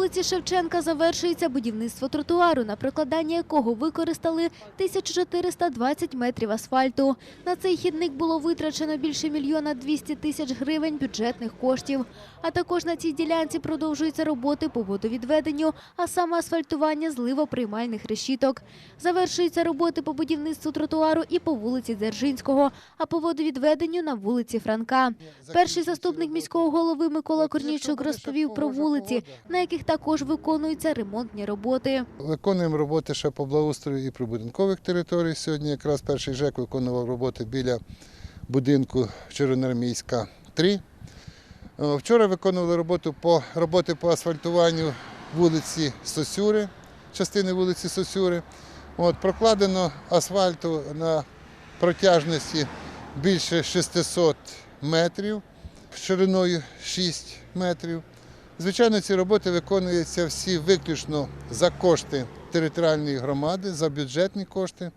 вулиці Шевченка завершується будівництво тротуару, на прокладання якого використали 1420 метрів асфальту. На цей хідник було витрачено більше мільйона 200 тисяч гривень бюджетних коштів. А також на цій ділянці продовжуються роботи по водовідведенню, а саме асфальтування зливоприймальних решіток. Завершуються роботи по будівництву тротуару і по вулиці Дзержинського, а по водовідведенню на вулиці Франка. Перший заступник міського голови Микола Корнійчук розповів про вулиці, на яких також виконуються ремонтні роботи. Виконуємо роботи ще по благоустрою і прибудинкових територій. Сьогодні якраз перший ЖЕК виконував роботи біля будинку Червоноармійська 3. Е, Вчора виконували роботу по, роботи по асфальтуванню вулиці Сосюри, частини вулиці Сосюри. От, прокладено асфальту на протяжності більше 600 метрів, шириною 6 метрів. Звичайно, ці роботи виконуються всі виключно за кошти територіальної громади, за бюджетні кошти,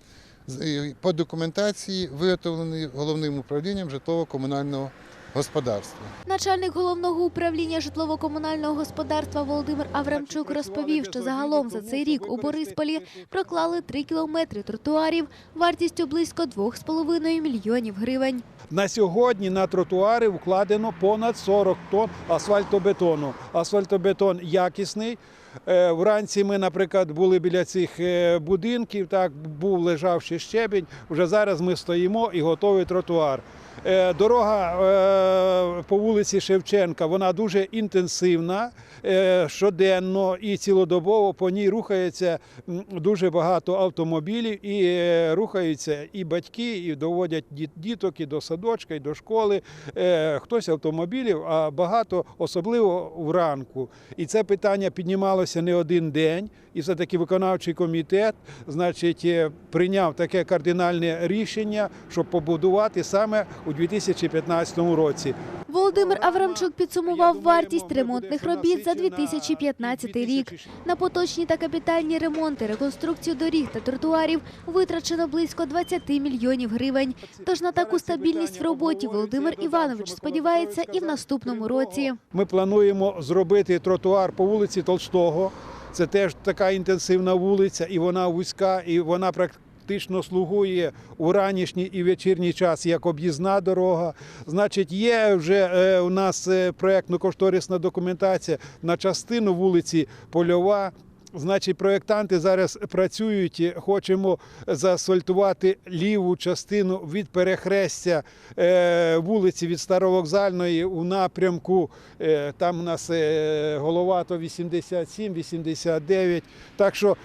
по документації, виготовленої головним управлінням житлово-комунального господарства. Начальник головного управління житлово-комунального господарства Володимир Аврамчук розповів, що загалом за цей рік у Борисполі проклали 3 кілометри тротуарів вартістю близько 2,5 мільйонів гривень. На сьогодні на тротуари вкладено понад 40 тонн асфальтобетону. Асфальтобетон якісний. Е, Вранці ми, наприклад, були біля цих е, будинків, так був лежав ще щебінь. Вже зараз ми стоїмо і готовий тротуар. Е, Дорога по вулиці Шевченка вона дуже інтенсивна щоденно і цілодобово по ній рухається дуже багато автомобілів і рухаються і батьки, і доводять діток і до садочка, і до школи. Хтось автомобілів, а багато, особливо вранку. І це питання піднімалося не один день. І все-таки виконавчий комітет, значить, е, прийняв таке кардинальне рішення, щоб побудувати саме у 2015 році. Володимир Аврамчук підсумував вартість ремонтних робіт за 2015 рік. На поточні та капітальні ремонти, реконструкцію доріг та тротуарів витрачено близько 20 мільйонів гривень. Тож на таку стабільність в роботі Володимир Іванович сподівається і в наступному році. Ми плануємо зробити тротуар по вулиці Толстого. Це теж така інтенсивна вулиця, і вона вузька, і вона практично слугує у ранішній і вечірній час як об'їзна дорога. Значить, є вже е, у нас е, проєктно-кошторисна документація на частину вулиці Польова. Значить, проєктанти зараз працюють. Хочемо заасфальтувати ліву частину від перехрестя е, вулиці від Старовокзальної у напрямку. е, Там у нас е, Головато 87, 89. Так що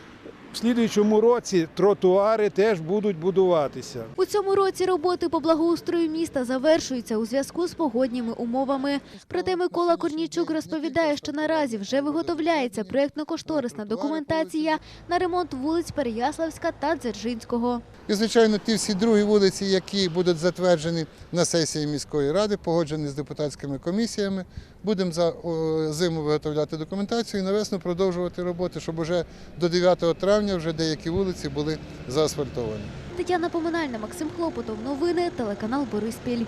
в слідуючому році тротуари теж будуть будуватися. У цьому році роботи по благоустрою міста завершуються у зв'язку з погодніми умовами. Проте Микола Корнійчук розповідає, що наразі вже виготовляється проєктно-кошторисна документація на ремонт вулиць Переяславська та Дзержинського. І, звичайно, ті всі другі вулиці, які будуть затверджені на сесії міської ради, погоджені з депутатськими комісіями, будемо за зиму виготовляти документацію і на весну продовжувати роботи, щоб уже до 9 травня вже деякі вулиці були заасфальтовані. Тетяна Поминальна, Максим Хлопотов. Новини телеканал Бориспіль.